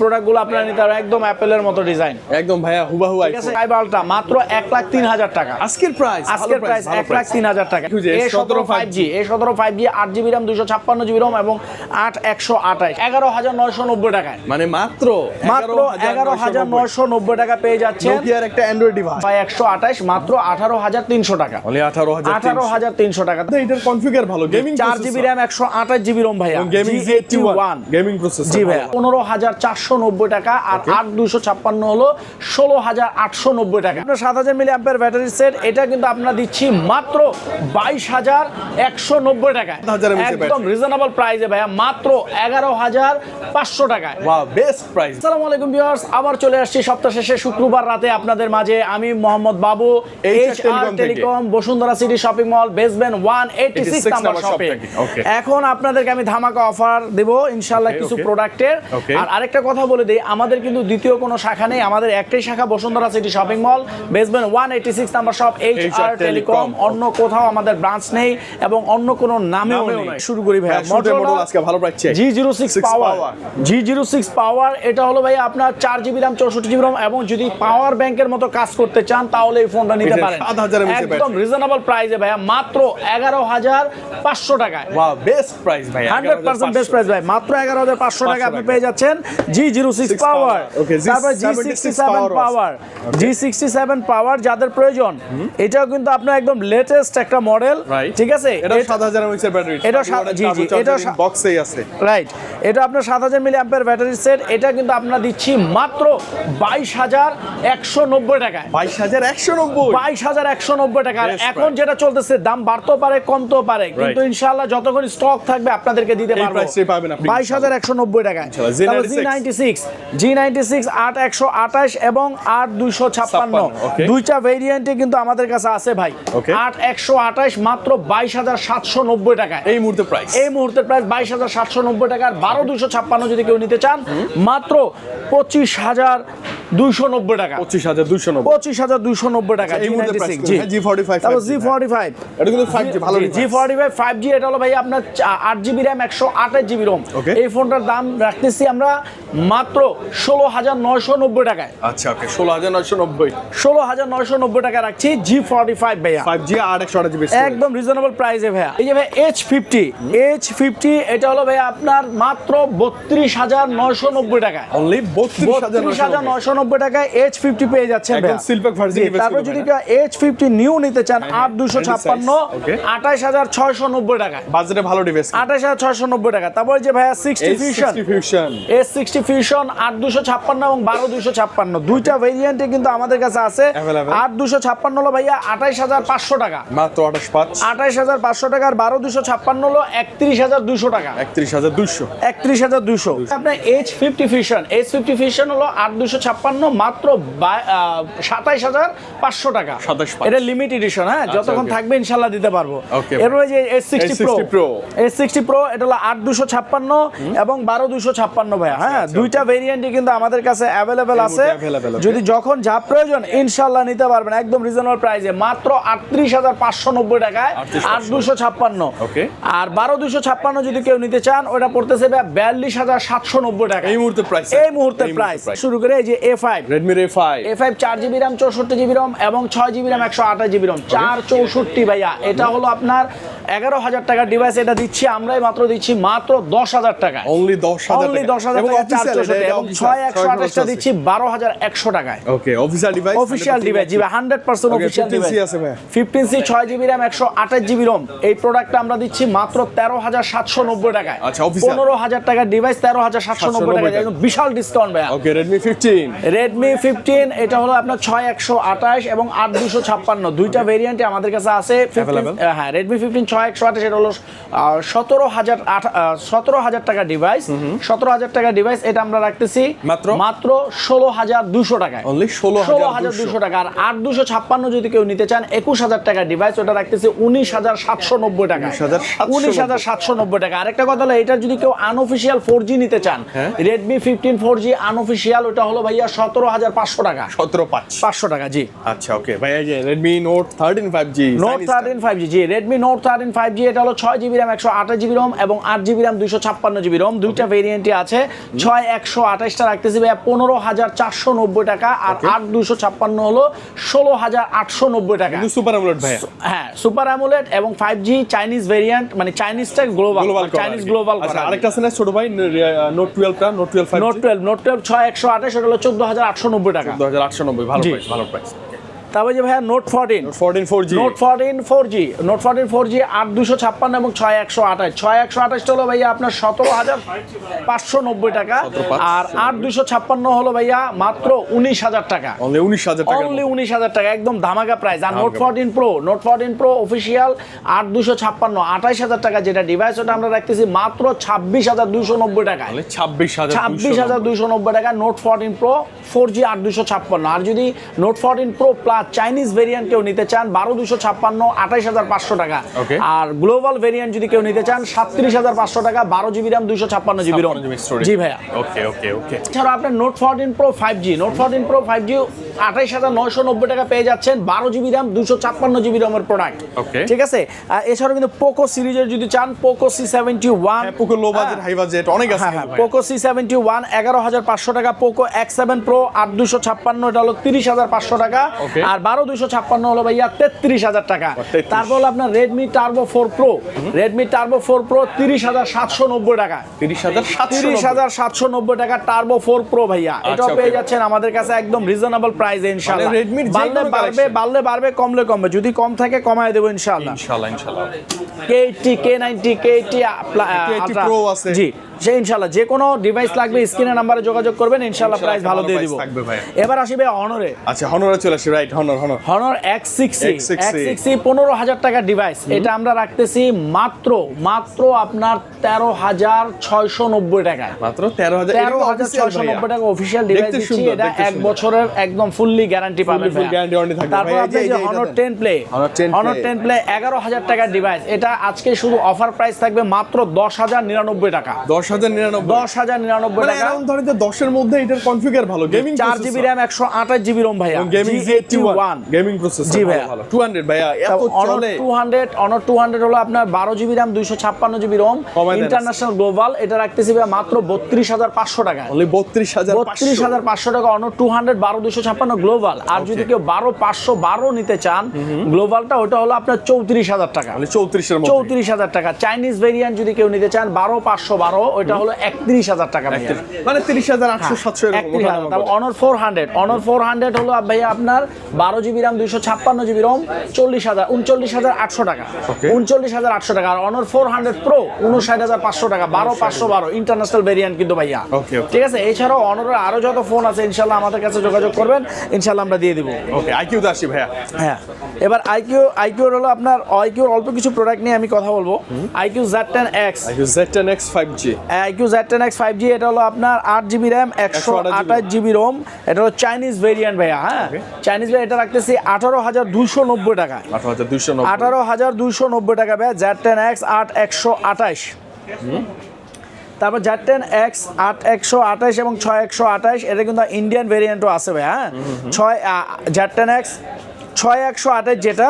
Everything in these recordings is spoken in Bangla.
প্রোডাক্টগুলো আপনারা নিতে পারবেন একদম অ্যাপেলের মতো ডিজাইন একদম ভাইয়া হুবাহু ঠিক আছে? মাত্র 1 লাখ 3 হাজার টাকা। আজকের প্রাইস আজকের প্রাইস 1 লাখ 3 হাজার টাকা। A17 5G A17 5G 8GB RAM 256GB ROM এবং 8128 11990 টাকায়। মানে মাত্র মাত্র 11990 টাকা পেয়ে যাচ্ছে Nokia একটা Android ডিভাইস ভাই 128 মাত্র 18300 টাকা। মানে 18300 টাকা। এটার কনফিগার ভালো gaming 4GB RAM 128GB ROM ভাইয়া। গেমিং Z81 গেমিং প্রসেসর জি ভাইয়া। 15400 আটশো টাকা আর আট দুশো ছাপ্পান্ন হলো ষোলো হাজার আটশো নব্বই টাকা। আপনার সাত হাজার মিলি ব্যাটারি সেট এটা কিন্তু দিচ্ছি মাত্র বাইশ হাজার একশো নব্বই একদম রিজনেবল প্রাইসে ভাইয়া মাত্র এগারো হাজার পাঁচশো বেস্ট প্রাইস সালাম আলাইকুম ভিউয়ার্স আবার চলে আসছি সপ্তাহ শেষে শুক্রবার রাতে আপনাদের মাঝে। আমি Mohammad Babu H R telecom Bashundhara city shopping mall basement one eighty six number এখন আপনাদেরকে আমি ধামাকা অফার দেব ইনশাল্লাহ কিছু প্রোডাক্টের আর আরেকটা কথা বলে দিই আমাদের কিন্তু দ্বিতীয় কোনো শাখা নেই আমাদের একটাই শাখা Bashundhara city shopping mall basement one eighty six number shop H R telecom অন্য কোথাও আমাদের ব্রাঞ্চ নেই এবং অন্য কোনো নামেও নেই। শুরু করি আজকে ভালো price G zero six power G zero six power এটা হলো ভাই আপনার চার জিবি র্যাম চৌষট্টি জিবি র্যাম এবং যদি পাওয়ার ব্যাংকের মতো কাজ করতে চান তাহলে এই ফোনটা নিতে পারেন। একদম। রিজনেবল প্রাইসে ভাইয়া মাত্র এগারো হাজার পাঁচশো টাকায়। বেস্ট প্রাইস ভাই হান্ড্রেড পার্সেন্ট বেস্ট প্রাইস ভাই মাত্র এগারো হাজার পাঁচশো টাকা আপনি পেয়ে যাচ্ছেন জি G06 পাওয়ার যাদের প্রয়োজন এটাও কিন্তু আপনার একদম লেটেস্ট একটা মডেল ঠিক আছে? এটা 7000 mAh এর ব্যাটারি এটা জি জি এটা বক্সেই আছে। রাইট এটা আপনার 7000 mAh ব্যাটারি সেট এটা কিন্তু আমরা দিচ্ছি মাত্র 22190 টাকায়। 22190 টাকা। এখন যেটা চলতেছে দাম বাড়তেও পারে কমতেও পারে। কিন্তু ইনশাআল্লাহ যতক্ষণ স্টক থাকবে আপনাদেরকে দিতে পারব। 22190 টাকা জি90 সিক্স জি নাইনটি সিক্স আট একশো আঠাশ এবং আট দুইশো ছাপ্পান্ন। দুইটা ভেরিয়েন্টে কিন্তু আমাদের কাছে আছে ভাই। আট একশো আঠাশ মাত্র বাইশ হাজার সাতশো নব্বই টাকা এই মুহূর্তে প্রাইস এই মুহূর্তে প্রাইস বাইশ হাজার সাতশো নব্বই টাকার বারো দুইশো ছাপ্পান্ন যদি কেউ নিতে চান মাত্র পঁচিশ হাজার দুইশো নব্বই টাকা। 25290 পঁচিশ হাজার দুইশো নব্বই টাকা এই মুহূর্তে জি। করবেন, G45 তারপর জি ফর্টি ফাইভ এটা কিন্তু 5G ভালো G forty five five G এটা হলো ভাই আপনার আট জিবি র্যাম একশো আঠাশ জিবি রোম এই ফোনটার দাম রাখতেছি আমরা মাত্র ষোলো হাজার নয়শো নব্বই টাকায়। আচ্ছা ওকে 16990 ষোলো হাজার নয়শো নব্বই টাকা রাখছি জি ফর্টি ফাইভ ভাইয়া। 5G আর 128 জিবি একদম রিজনেবল প্রাইসে ভাইয়া। এই যে ভাই এইচ ফিফটি এইচ ফিফটি এটা হলো ভাইয়া আপনার মাত্র বত্রিশ হাজার নয়শো নব্বই অনলি বত্রিশ হাজার নয়শো নব্বই টাকায় এইচ ফিফটি পেয়ে যাচ্ছেন তারপর যদি হ্যাঁ? এইচ ফিফটি নিউ নিতে চান আট দুশো ছাপ্পান্ন আঠাশ হাজার ছয়শো নব্বই টাকায় বাজেটে ভালো ডিভাইস আঠাশ হাজার ছয়শো নব্বই টাকা। তারপর যে ভাইয়া sixty fusion S sixty fusion আট দুশো ছাপ্পান্ন এবং বারো দুশো ছাপ্পান্ন। দুইটা ভেরিয়েন্টে কিন্তু আমাদের কাছে আছে। আট দুশো ছাপ্পান্ন হলো ভাইয়া আঠাইশ হাজার পাঁচশো টাকা। মাত্র 28 পাঁচ। আঠাইশ হাজার পাঁচশো টাকার বারো দুশো ছাপ্পান্ন হলো একত্রিশ হাজার দুশো টাকা। 31200 একত্রিশ হাজার দুশো আপনার H fifty fusion H fifty fusion হলো আট দুশো ছাপ্পান্ন মাত্র সাতাইশ হাজার পাঁচশো টাকা। এটা লিমিট এডিশন হ্যাঁ? যতক্ষণ থাকবে ইনশাল্লাহ দিতে পারব. এরপরে যে H sixty pro A60 Pro। H sixty pro এটা হলো আট দুশো ছাপ্পান্ন এবং বারো দুশো ছাপ্পান্ন ভাইয়া হ্যাঁ? আচ্ছা, দুইটা ভেরিয়েন্টই কিন্তু আমাদের কাছে অ্যাভেলেবেল আছে. যদি যখন যা প্রয়োজন ইনশাল্লাহ নিতে পারবেন। একদম রিজনেবল প্রাইসে মাত্র আটত্রিশ হাজার পাঁচশো নব্বই টাকায় আট দুশো ছাপ্পান্ন। আর বারো দুশো ছাপ্পান্ন যদি কেউ নিতে চান ওটা পড়তেছে বিয়াল্লিশ হাজার সাতশো নব্বই টাকা এই মুহূর্তে প্রাইস এই মুহূর্তের প্রাইস শুরু করে এই যে A five Redmi A5 A five চার জিবি র্যাম চৌষট্টি জিবি রম এবং ছয় জিবি র্যাম একশো আঠাশ জিবি রম চার চৌষট্টি ভাইয়া এটা হলো আপনার এগারো হাজার টাকার ডিভাইস এটা দিচ্ছি আমরাই মাত্র দিচ্ছি মাত্র দশ হাজার টাকা অনলি 10000 অনলি দশ হাজার টাকা চার চৌষট্টি এবং ছয় একশো আঠাশটা দিচ্ছি বারো হাজার একশো টাকায়। Okay official device official device GB hundred percent official 15C device. Fifteen C ছয় জিবি র্যাম একশো আঠাশ জিবি রম এই প্রোডাক্টটা আমরা দিচ্ছি মাত্র তেরো হাজার সাতশো নব্বই টাকায়। আচ্ছা। পনেরো হাজার টাকার ডিভাইস তেরো হাজার সাতশো নব্বই 790 টাকা। বিশাল ডিসকাউন্ট ভাইয়া। ওকে Redmi 15 রেডমি ফিফটিন এটা হলো আপনার ছয় একশো আঠাশ এবং আট দুশো ছাপ্পান্ন। দুইটা ভেরিয়েন্টে আমাদের কাছে আছে। 15 Available? আহ, হ্যাঁ রেডমি ফিফটিন ছয় একশো আঠাশ এটা হলো সতেরো হাজার সতেরো হাজার টাকা ডিভাইস সতেরো হাজার টাকা ডিভাইস এটা আমরা রাখতেছি মাত্র? মাত্র ষোলো হাজার দুশো টাকায়। অনলি ষোলো হাজার দুশো টাকা। আর আট দুশো ছাপ্পান্ন যদি কেউ নিতে চান একুশ হাজার টাকা ডিভাইস ওটা রাখতেছি উনিশ হাজার সাতশো নব্বই টাকা 19,790 উনিশ হাজার সাতশো নব্বই টাকা। আরেকটা কথা হলো এটা যদি কেউ আনঅফিসিয়াল ফোর জি নিতে চান। Redmi fifteen four G unofficial ওটা হলো ভাইয়া সতেরো হাজার পাঁচশো টাকা। সতেরো পাঁচ। পাঁচশো টাকা জি। আচ্ছা ওকে। ভাই এই যে Redmi note thirteen five G note thirteen five G G. Redmi note thirteen five G এটা হলো ছয় জিবি র্যাম একশো আঠাশ জিবি রোম এবং আট জিবি র্যাম দুইশো ছাপ্পান্ন জিবি রোম দুইটা ভেরিয়েন্টই আছে। ছয় একশো আঠাশটা রাখতেছি ভাইয়া পনেরো হাজার চারশো নব্বই টাকা। আর আট দুশো ছাপ্পান্ন হলো ষোলো হাজার আটশো নব্বই টাকা। সুপার আমলেট ভাইয়া। হ্যাঁ সুপার অ্যামোলেড এবং ফাইভ জি চাইনিজ ভেরিয়েন্ট মানে চাইনিজটা গ্লোবাল চাইনিজ গ্লোবাল আরেকটা আছে না ছোট ভাই? Note টুয়েলভটা note twelve note twelve note twelve ছয় একশো আঠাশ ওটা হলো চোদ্দ হাজার আটশো নব্বই টাকা দু হাজার আটশো নব্বই ভালো। প্রাইস ভালো প্রাইস তারপরে যে ভাইয়া note fourteen fourteen four G note fourteen four G note fourteen four G আট দুশো ছাপ্পান্ন এবং ছয় একশো আঠাশ। ছয় একশো আঠাশটা হলো ভাইয়া আপনার সতেরো হাজার পাঁচশো নব্বই টাকা আর আট দুশো ছাপ্পান্ন হলো ভাইয়া মাত্র উনিশ হাজার টাকা। উনিশ হাজার টাকা। অনলি উনিশ হাজার টাকা একদম ধামাকা প্রাইস আর note. Fourteen pro note fourteen pro official আট দুশো ছাপ্পান্ন আঠাইশ হাজার টাকা যেটা ডিভাইস ওটা আমরা রাখতেছি মাত্র ছাব্বিশ হাজার দুশো নব্বই টাকা ছাব্বিশ হাজার ছাব্বিশ হাজার দুশো নব্বই টাকা note fourteen pro four G আট দুশো ছাপ্পান্ন। আর যদি note fourteen pro plus Chinese variant কেউ নিতে চান বারো দুশো ছাপ্পান্ন আঠাইশ হাজার পাঁচশো টাকা। আর গ্লোবাল ভেরিয়েন্ট যদি কেউ নিতে চান সাতত্রিশ হাজার পাঁচশো টাকা বারো জিবি র্যাম দুশো ছাপ্পান্ন জিবি রোম জি ভাইয়া। ওকে ওকে ওকে এছাড়া আপনার note fourteen pro five G note fourteen pro five G আঠাইশ হাজার নয়শো নব্বই টাকা পেয়ে যাচ্ছেন বারো জিবি র্যাম দুশো ছাপ্পান্ন জিবি রমের প্রোডাক্ট. ঠিক আছে? আর এছাড়াও কিন্তু পোকো সিরিজের যদি চান Poco C seventy one Poco low budget high budget অনেক আছে হ্যাঁ। পোকো সি সেভেন্টি ওয়ান এগারো হাজার পাঁচশো টাকা পোকো এক্স সেভেন প্রো আট দুশো ছাপ্পান্ন এটা হলো তিরিশ হাজার পাঁচশো টাকা. আর বারো দুশো ছাপ্পান্ন হলো ভাইয়া তেত্রিশ হাজার টাকা। তারপর হলো আপনার Redmi turbo four pro Redmi turbo four pro তিরিশ হাজার সাতশো নব্বই টাকা। তিরিশ হাজার তিরিশ হাজার সাতশো নব্বই টাকা টার্বো ফোর প্রো ভাইয়া। এটাও আচ্ছা, পেয়ে যাচ্ছেন আমাদের কাছে একদম রিজনেবল প্রাইসে ইনশাল্লাহ Redmi র যে বাড়লে বাড়বে বাড়লে বাড়বে কমলে কমবে। যদি কম থাকে কমায় দেবো ইনশাল্লাহ ইনশাল্লাহ ইনশাল্লাহ K eighty K ninety K eighty K80 Pro আছে। জি। সে ইনশাল্লাহ যে কোনো ডিভাইস লাগবে স্ক্রিনের নাম্বারে যোগাযোগ করবেন ইনশাল্লাহ প্রাইস ভালো দিয়ে দিব। এবার আসি ভাই অনরে আচ্ছা হনরে চলে আসি right Honor Honor Honor X X60 X sixty পনেরো হাজার টাকার ডিভাইস এটা আমরা রাখতেছি মাত্র মাত্র আপনার তেরো হাজার ছয়শো নব্বই টাকায়। মাত্র তেরো হাজার তেরো হাজার ছয়শো নব্বই টাকা অফিসিয়াল ডিভাইস দিচ্ছি। এটা এক বছরের একদম ফুললি গ্যারান্টি পাবেন। তারপর আপনি যে- Honor ten play Honor ten play এগারো হাজার টাকার ডিভাইস এটা আজকে শুধু অফার প্রাইস থাকবে মাত্র দশ হাজার নিরানব্বই টাকা। দশ হাজার নিরানব্বই দশ হাজার নিরানব্বই মানে টাকা। ধরেন যে দশের মধ্যে এটার কনফিগার ভালো। গেমিং চার জিবি র্যাম একশো আঠাশ জিবি রোম ভাইয়া। Gaming eighty one gaming processor জি ভাইয়া। ভালো। টু হান্ড্রেড ভাইয়া এত চলে। Two hundred Honor two hundred হলো আপনার বারো জিবি র্যাম দুইশো ছাপ্পান্ন জিবি রোম ইন্টারন্যাশনাল গ্লোবাল এটা রাখতেছি ভাইয়া মাত্র বত্রিশ হাজার পাঁচশো টাকা বত্রিশ হাজার বত্রিশ হাজার পাঁচশো টাকা অনর টু হান্ড্রেড বারো দুইশো ছাপ্পান্ন গ্লোবাল আর যদি কেউ বারো পাঁচশো বারো নিতে চান গ্লোবালটা ওটা হলো আপনার চৌত্রিশ হাজার টাকা। চৌত্রিশের মধ্যে। চৌত্রিশ হাজার টাকা। চাইনিজ ভেরিয়েন্ট যদি কেউ নিতে চান বারো পাঁচশো বারো ওইটা হলো একত্রিশ হাজার টাকা মানে তিরিশ হাজার আটশো সাতশো। Honor four hundred Honor four hundred হলো ভাইয়া আপনার বারো জিবি রাম দুইশো ছাপ্পান্ন জিবি রোম চল্লিশ হাজার উনচল্লিশ হাজার আটশো টাকা. উনচল্লিশ হাজার আটশো টাকা আর অনর ফোর হান্ড্রেড প্রো উনষাট হাজার পাঁচশো টাকা বারো পাঁচশো বারো ইন্টারন্যাশনাল ভেরিয়েন্ট কিন্তু ভাইয়া. ঠিক আছে? এছাড়াও অনরের আরও যত ফোন আছে ইনশাল্লাহ আমাদের কাছে যোগাযোগ করবেন ইনশাল্লাহ আমরা দিয়ে দিব। ওকে আইকিউ তো আসি ভাইয়া। হ্যাঁ এবার আইকিউ আইকিউর হলো আপনার আইকিউর অল্প কিছু প্রোডাক্ট নিয়ে আমি কথা বলব। IQOO Z ten X iQOO Z ten X five G iQOO Z ten X five G এটা হলো আপনার আট জিবি র্যাম একশো আঠাশ জিবি রোম এটা হলো চাইনিজ ভেরিয়েন্ট ভাইয়া হ্যাঁ? চাইনিজ ভাই এটা রাখতেছি আঠারো হাজার দুশো নব্বই টাকা আঠারো হাজার দুইশো নব্বই। দুশো নব্বই টাকা ভাইয়া জেড টেন এক্স আট একশো আঠাশ। তারপর জেড টেন এক্স আট একশো আঠাশ এবং ছয় একশো আঠাশ এটা কিন্তু ইন্ডিয়ান ভেরিয়েন্টও আছে ভাই হ্যাঁ? ছয় জেড টেন এক্স ছয় একশো আঠাশ যেটা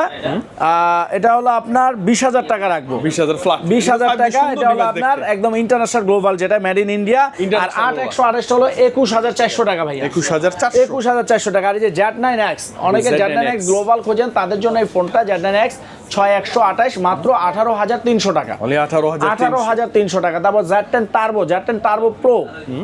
এটা হলো আপনার বিশ হাজার টাকা রাখব। বিশ হাজার বিশ হাজার টাকা এটা হলো আপনার একদম ইন্টারন্যাশনাল গ্লোবাল যেটা মেড ইন ইন্ডিয়া আর আট একশো আঠাশটা হলো একুশ হাজার চারশো টাকা ভাইয়া। একুশ হাজার একুশ হাজার চারশো টাকা। আর এই যে জ্যাট নাইন এক্স অনেকে Z9X জ্যাট নাইন এক্স গ্লোবাল খোঁজেন তাদের জন্য এই ফোনটা জ্যাট নাইন এক্স ছয় একশো আঠাশ মাত্র আঠারো হাজার তিনশো টাকা। আঠারো হাজার তিনশো। টাকা তারপর Z ten turbo Z ten turbo pro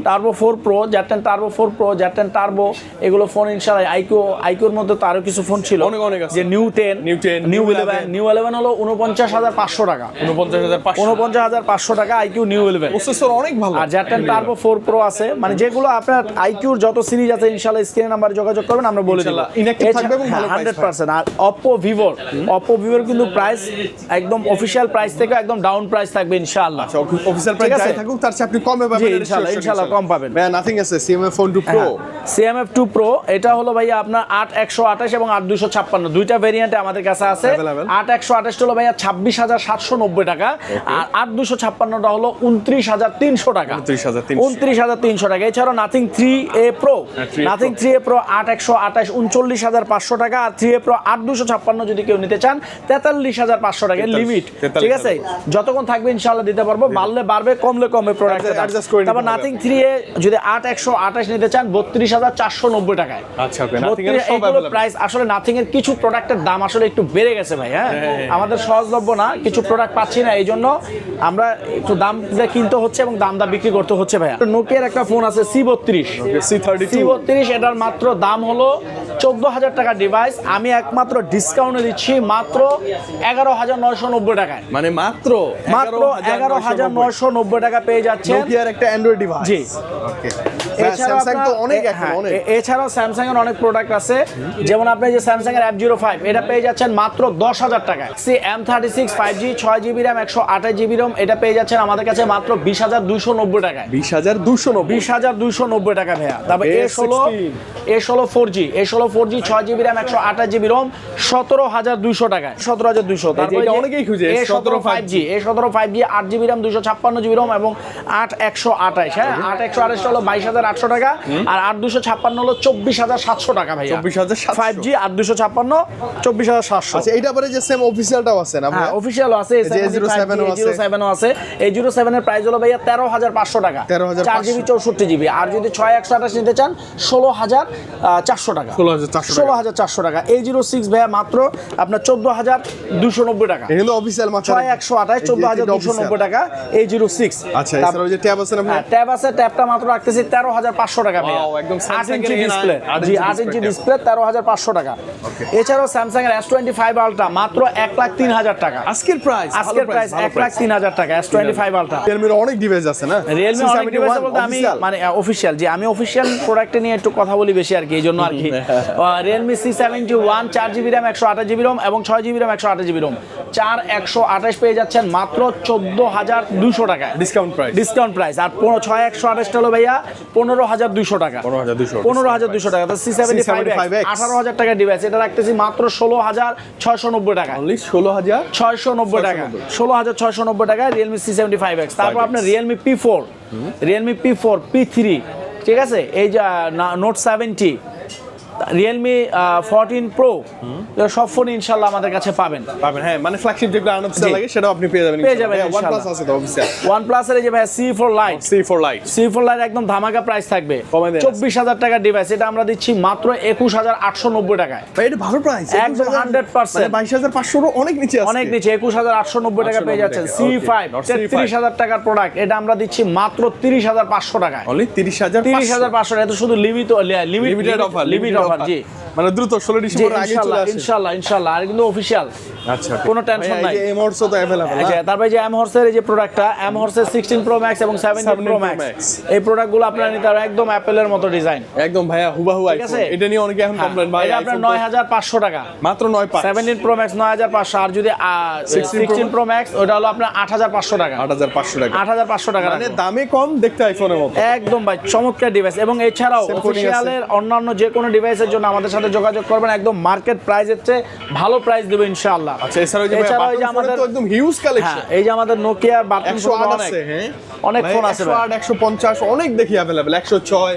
turbo four pro Z ten turbo four pro Z ten turbo এগুলো ফোন ইনশাল্লাহ আইকিউ আইকিউর মধ্যে তো আরও কিছু ফোন ছিল। অনেক অনেক আছে। যে new ten New 10, new eleven new eleven হলো উনপঞ্চাশ হাজার পাঁচশো টাকা। উনপঞ্চাশ হাজার উনপঞ্চাশ হাজার পাঁচশো টাকা আইকিউ নিউ ইলেভেন প্রসেসর অনেক ভালো। আর Z ten turbo four pro আছে মানে যেগুলো আপনার আইকিউর যত সিরিজ আছে ইনশাল্লাহ স্ক্রিনে নাম্বারে যোগাযোগ করবেন আমরা বলে দিব। ইনশাল্লাহ, থাকবে এবং ভালো হান্ড্রেড পার্সেন্ট আর অপো ভিভোর অপো ভিভোর কিন্তু প্রাইস একদম অফিসিয়াল প্রাইস থেকে একদম ডাউন প্রাইস থাকবে ইনশাআল্লাহ। আচ্ছা অফিসিয়াল প্রাইস যাই থাকুক তার চেয়ে আপনি কমে পাবেন ইনশাল্লাহ, ইনশাল্লাহ, কম পাবেন। ভাইয়া নাথিং আছে CMF phone two pro CMF two pro এটা হলো ভাইয়া আপনার আট একশো আঠাশ এবং আট দুশো ছাপ্পান্ন। দুইটা ভেরিয়েন্টে আমাদের কাছে আছে। আট একশো আঠাশটা হলো ভাইয়া ছাব্বিশ হাজার সাতশো নব্বই টাকা। আর আট দুশো ছাপ্পান্নটা হলো উনত্রিশ হাজার তিনশো টাকা। উনত্রিশ হাজার তিনশো। টাকা। এছাড়াও Nothing three A pro 3A Nothing three A pro আট একশো আঠাশ উনচল্লিশ হাজার পাঁচশো টাকা। আর থ্রি এ প্রো আট দুশো ছাপ্পান্ন যদি কেউ নিতে চান তেতাল্লিশ হাজার পাঁচশো টাকা লিমিট ঠিক আছে? যতক্ষণ থাকবে ইনশাল্লাহ দিতে পারব। বাড়লে বাড়বে কমলে কমবে প্রোডাক্ট তারপর নাথিং থ্রি এ যদি আট একশো আঠাশ নিতে চান বত্রিশ হাজার চারশো নব্বই টাকায়। আচ্ছা। প্রাইস আসলে নাথিং এর কিছু প্রোডাক্টের দাম আসলে একটু বেড়ে গেছে ভাই হ্যাঁ? আমাদের সহজলভ্য না কিছু প্রোডাক্ট পাচ্ছি না এই জন্য আমরা একটু দাম কিনতে হচ্ছে এবং দাম দা বিক্রি করতে হচ্ছে ভাইয়া। নোকিয়ার একটা ফোন আছে সি বত্রিশ। সি থার্টি সি বত্রিশ এটার মাত্র দাম হলো চোদ্দ হাজার টাকা ডিভাইস আমি একমাত্র ডিসকাউন্টে দিচ্ছি মাত্র এগারো হাজার নয়শো নব্বই টাকায়। মানে মাত্র মাত্র এগারো হাজার নয়শো নব্বই টাকা পেয়ে যাচ্ছে নোকিয়ার একটা অ্যান্ড্রয়েড ডিভাইস জি। ওকে এছাড়াও স্যামসাং তো অনেক হ্যাঁ, অনেক। এছাড়াও স্যামসাং এর অনেক প্রোডাক্ট আছে। যেমন আপনি যে স্যামসাং এর অ্যাপ জিরো ফাইভ এটা পেয়ে যাচ্ছেন মাত্র দশ হাজার টাকায়। C M thirty six five G ছয় জিবি র্যাম একশো আঠাশ জিবি রোম এটা পেয়ে যাচ্ছেন আমাদের কাছে মাত্র বিশ হাজার দুশো নব্বই টাকায়। বিশ হাজার দুশো নব্বই। বিশ হাজার দুশো নব্বই টাকা ভাইয়া। তারপর এ ষোলো এ ষোলো ফোর জি এ ষোলো ফোর জি ছয় জিবি র্যাম একশো আঠাশ জিবি রোম সতেরো হাজার দুইশো টাকায়। সতেরো হাজার দুইশো তারপরে অনেকেই খুঁজে, এ সতেরো ফাইভ জি এ সতেরো ফাইভ জি আট জিবি র্যাম দুশো ছাপ্পান্ন জিবি রোম এবং আট একশো আঠাশ। হ্যাঁ আট একশো আঠাশ হলো বাইশ হাজার আটশো টাকা আর আট দুশো ছাপ্পান্ন হলো চব্বিশ হাজার সাতশো টাকা ভাইয়া। 24,700 ফাইভ জি আট দুশো ছাপ্পান্ন চব্বিশ হাজার সাতশো। আচ্ছা এইটা পরে যে সেম অফিসিয়ালটাও আছে না হ্যাঁ অফিসিয়ালও আছে এই যে A07 ও আছে। জিরো সেভেনও আছে। এই জিরো সেভেনের প্রাইস হলো ভাইয়া তেরো হাজার পাঁচশো টাকা। 13,500 চার জিবি চৌষট্টি জিবি আর যদি ছয় একশো আঠাশ নিতে চান ষোলো হাজার চারশো টাকা। 16,400 ষোলো হাজার চারশো টাকা। এই জিরো সিক্স ভাইয়া মাত্র আপনার চোদ্দ হাজার দুশো নব্বই টাকা। এগুলো অফিসিয়াল মাত্র। ছয় একশো আঠাশ চোদ্দ হাজার দুশো নব্বই টাকা এই জিরো সিক্স আচ্ছা এছাড়াও যে ট্যাব আছে না হ্যাঁ ট্যাব আছে ট্যাবটা মাত্র রাখতেছি তেরো হাজার পাঁচশো টাকা ভাইয়া। একদম আট ইঞ্চি ডিসপ্লে জি আট ইঞ্চি ডিসপ্লে তেরো হাজার পাঁচশো টাকা। এছাড়াও স্যামসাং এর এস টোয়েন্টি ফাইভ আলট্রা মাত্র এক লাখ তিন হাজার টাকা। আজকের প্রাইস আজকের প্রাইস এক লাখ তিন হাজার টাকা এস টোয়েন্টি ফাইভ আলট্রা রিয়েলমির অনেক ডিভাইস আছে না? রিয়েলমি অনেক ডিভাইস বলতে আমি মানে অফিসিয়াল যে আমি অফিসিয়াল প্রোডাক্ট নিয়ে একটু কথা বলি বেশি আর কি এই জন্য আর কি। রিয়েলমি সি সেভেন্টি ওয়ান চার জিবি র্যাম একশো আঠাশ জিবি রোম এবং ছয় জিবি র্যাম একশো আঠাশ জিবি রোম চার একশো আঠাশ পেয়ে যাচ্ছেন মাত্র চোদ্দ হাজার দুশো টাকায় ডিসকাউন্ট প্রাইস ডিসকাউন্ট প্রাইস আর পনেরো ছয় একশো আঠাশটা হলো ভাইয়া পনেরো হাজার দুশো টাকা। 15,200 পনেরো হাজার দুশো টাকা। তো সি সেভেন্টি ফাইভ আঠারো হাজার টাকা ডিভাইস এটা রাখতেছি মাত্র ষোলো হাজার ছয়শো নব্বই টাকা। ষোলো হাজার ছয়শো নব্বই টাকা। ষোলো হাজার ছয়শো নব্বই টাকা Realme C seventy five X তারপর 5X আপনার Realme P four Realme P four P three ঠিক আছে? এই যে note seventy Realme fourteen pro সব ফোন ইনশাল্লাহ আমাদের কাছে পাবেন। পাবেন হ্যাঁ মানে ফ্ল্যাগশিপ যেগুলো আনঅফিসিয়াল লাগে সেটাও আপনি পেয়ে যাবেন পেয়ে যাবেন ওয়ান আছে তো অফিসিয়াল প্লাসের এই যে ভাই C four lite C four lite C four lite একদম ধামাকা প্রাইস থাকবে। কমায় দেন। চব্বিশ হাজার টাকার ডিভাইস এটা আমরা দিচ্ছি মাত্র একুশ হাজার আটশো নব্বই টাকায়। ভাই এটা ভালো প্রাইস একদম 100% মানে বাইশ হাজার পাঁচশোরও অনেক নিচে আছে। অনেক নিচে একুশ হাজার আটশো নব্বই টাকা পেয়ে 890 যাচ্ছেন সি ফাইভ Not C5 তেত্রিশ হাজার টাকার প্রোডাক্ট এটা আমরা দিচ্ছি মাত্র তিরিশ হাজার পাঁচশো টাকায়। অনলি তিরিশ হাজার তিরিশ হাজার পাঁচশো টাকা এটা শুধু limit limit limited offer limit offer জি। মানে দ্রুত ষোলো জি ডিসেম্বর আগে চলে আসে। আর কিন্তু আচ্ছা কোনো টেনশন নাই। এই তো আচ্ছা তারপরে যে এম হর্সের এই যে প্রোডাক্টটা এম হর্সের সিক্সটিন প্রো ম্যাক্স এবং 17 প্রো ম্যাক্স এই প্রোডাক্টগুলো আপনারা নিতে পারবেন একদম অ্যাপেলের মতো ডিজাইন একদম ভাইয়া হুবাহু আইফোন এটা নিয়ে অনেকে এখন কমপ্লেন ভাই এটা আপনার iPhone তো নয় হাজার পাঁচশো টাকা। মাত্র নয় পাঁচ। সেভেন্টিন প্রো ম্যাক্স নয় হাজার পাঁচশো আর যদি 16 প্রো ম্যাক্স ওটা হলো আপনার আট হাজার পাঁচশো টাকা। আট হাজার পাঁচশো টাকা। আট হাজার পাঁচশো টাকা মানে দামে কম দেখতে আইফোনের মতো। একদম ভাই চমৎকার ডিভাইস এবং এছাড়াও অন্যান্য যে কোনো ডিভাইসের জন্য আমাদের সাথে যোগাযোগ করবেন। একদম মার্কেট প্রাইসের চেয়ে ভালো প্রাইস দেবো ইনশাআল্লাহ। আচ্ছা এছাড়াও যে এছাড়াও এই যে আমাদের তো একদম হিউজ হ্যাঁ কালেকশন এই যে আমাদের নোকিয়া বাটন ফোন আছে হ্যাঁ। অনেক ফোন আছে একশো আট একশো পঞ্চাশ অনেক দেখি অ্যাভেলেবেল একশো ছয়।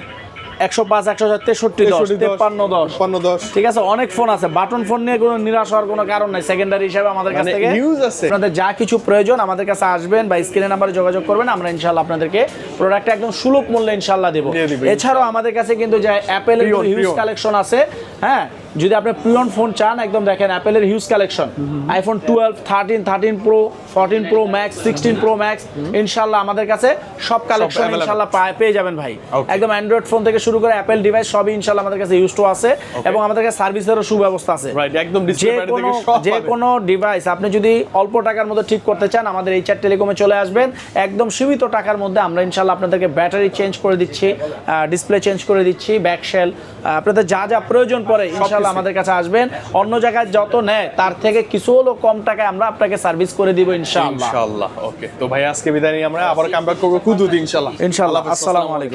একশো পাঁচ একশো তেষট্টি দশ তেপ্পান্ন দশ। তেপ্পান্ন দশ। ঠিক আছে অনেক ফোন আছে। বাটন ফোন নিয়ে কোনো নিরাশ হওয়ার কোনো কারণ নাই সেকেন্ডারি হিসেবে আমাদের কাছ মানে থেকে। use আছে। আপনাদের যা কিছু প্রয়োজন আমাদের কাছে আসবেন বা স্ক্রিনে নাম্বারে যোগাযোগ করবেন আমরা ইনশাল্লাহ আপনাদেরকে প্রোডাক্ট একদম সুলভ মূল্যে ইনশাল্লাহ দেবো। এছাড়াও আমাদের কাছে কিন্তু যে অ্যাপেলের হিউজ কালেকশন আছে হ্যাঁ যদি আপনি প্রিয়ন ফোন চান একদম দেখেন অ্যাপেলের huge collection iPhone twelve thirteen thirteen pro fourteen pro max sixteen pro max ইনশাল্লাহ আমাদের কাছে সব কালেকশন ইনশাল্লাহ পায়- পেয়ে যাবেন ভাই। একদম অ্যান্ড্রয়েড ফোন থেকে শুরু করে অ্যাপেল ডিভাইস সবই ইনশাল্লাহ আমাদের কাছে ইউজ টু আছে এবং আমাদের কাছে সার্ভিসেরও সুব্যবস্থা আছে। একদম যে কোনো যে কোনো ডিভাইস আপনি যদি অল্প টাকার মধ্যে ঠিক করতে চান আমাদের এই চার টেলিকমে চলে আসবেন। একদম সীমিত টাকার মধ্যে আমরা ইনশাল্লাহ আপনাদেরকে ব্যাটারি চেঞ্জ করে দিচ্ছি ডিসপ্লে চেঞ্জ করে দিচ্ছি ব্যাকশেল আপনাদের যা যা প্রয়োজন পড়ে ইনশাল্লাহ আমাদের কাছে আসবেন। অন্য জায়গায় যত নেয় তার থেকে কিছু হলো কম টাকায় আমরা আপনাকে সার্ভিস করে দিব ইনশাল্লাহ ইনশাআল্লাহ ওকে। তো ভাই আজকে বিদায় নিয়ে আমরা আবার কাম ব্যাক করব কুদুদ ইনশাল্লাহ ইনশাল্লাহ আসসালামু আলাইকুম।